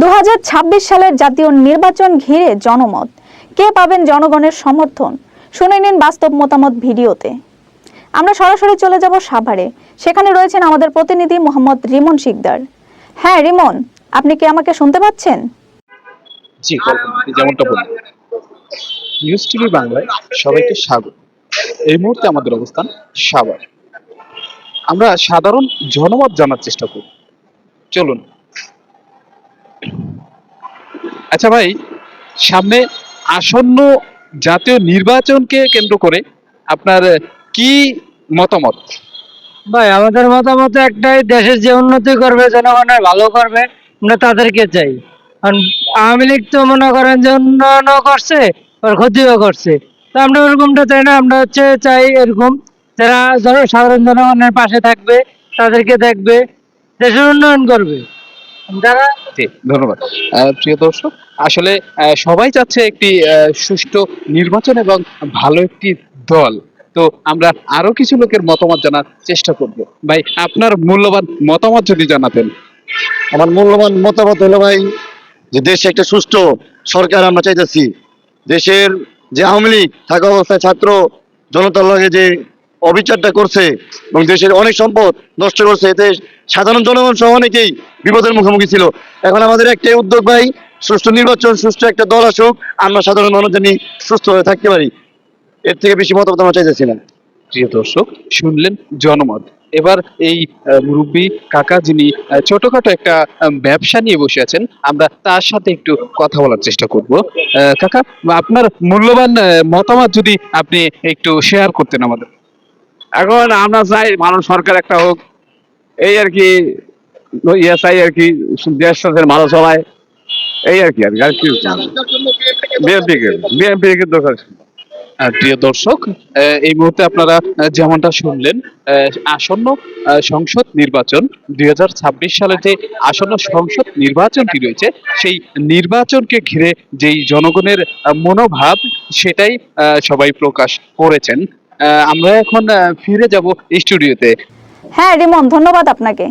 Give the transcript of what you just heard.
দু হাজার ছাব্বিশ সালের জাতীয় নির্বাচন ঘিরে জনমত। কে পাবেন জনগণের সমর্থন? শুনে নিন বাস্তব মতামত ভিডিওতে। আমরা সরাসরি চলে যাব সাভারে। সেখানে রয়েছেন আমাদের প্রতিনিধি মোহাম্মদ রিমন শিকদার। হ্যাঁ রিমন, আপনি কি আমাকে শুনতে পাচ্ছেন? জি যেমনটা বললেন নিউজ টিভি বাংলায় সবাইকে স্বাগত। এই মুহূর্তে আমাদের অবস্থান সাভার। আমরা সাধারণ জনমত জানার চেষ্টা করি। চলুন আচ্ছা ভাই, সামনে আসন্ন জাতীয় নির্বাচনকে কেন্দ্র করে আপনার কি মতামত? ভাই, আমাদের মতামত একটাই, দেশের যে উন্নতি করবে, জনগণের ভালো করবে, আমরা তাদেরকে চাই। কারণ আওয়ামী লীগ তো মনে করেন যে উন্নয়নও করছে আর ক্ষতিও করছে। তো আমরা ওরকমটা চাই না, আমরা হচ্ছে চাই এরকম, যারা সাধারণ জনগণের পাশে থাকবে, তাদেরকে দেখবে, দেশের উন্নয়ন করবে। যারা ধন্যবাদ। প্রিয় দর্শক আসলে আহ, সবাই চাচ্ছে একটি আহ, সুষ্ঠু নির্বাচন এবং ভালো একটি দল। তো আমরা আরও কিছু লোকের মতামত জানার চেষ্টা করব। ভাই আপনার মূল্যবান মতামত যদি জানাতেন। আমার মূল্যবান মতামত হলো ভাই যে দেশে একটা সুষ্ঠু সরকার আমরা চাইতেছি। দেশের যে আওয়ামী লীগ থাকা অবস্থায় ছাত্র জনতার লগে যে অবিচারটা করছে এবং দেশের অনেক সম্পদ নষ্ট করছে। এতে সাধারণ জনগণ সহ অনেকেই বিপদের মুখোমুখি ছিল। এখন আমাদের একটাই উদ্যোগ ভাই, সুষ্ঠু নির্বাচন, সুষ্ঠু একটা দল আসুক, আমরা সাধারণ মানুষ সুস্থ হয়ে থাকতে পারি। এর থেকে বেশি মতামত আমরা চাইতেছি না। প্রিয় দর্শক, শুনলেন জনমত। এবার এই মুরব্বী কাকা যিনি ছোটখাটো একটা ব্যবসা নিয়ে বসে আছেন, আমরা তার সাথে একটু কথা বলার চেষ্টা করব। কাকা, আপনার মূল্যবান মতামত যদি আপনি একটু শেয়ার করতেন আমাদের। এখন আমরা চাই ভালো সরকার একটা হোক। এই আর কি ইয়ে চাই আর কি দেশ শাসন ভালো চলায়। এই আর কি আর কি, আর কি বিএনপি কে বিএনপি কে দরকার প্রিয় দর্শক এই মুহূর্তে আপনারা যেমনটা শুনলেন আসন্ন সংসদ নির্বাচন দুই সালের যে আসন্ন সংসদ নির্বাচনটি রয়েছে সেই নির্বাচনকে ঘিরে যেই জনগণের মনোভাব সেটাই সবাই প্রকাশ করেছেন। আমরা এখন ফিরে যাব স্টুডিওতে হ্যাঁ রিমন ধন্যবাদ আপনাকে।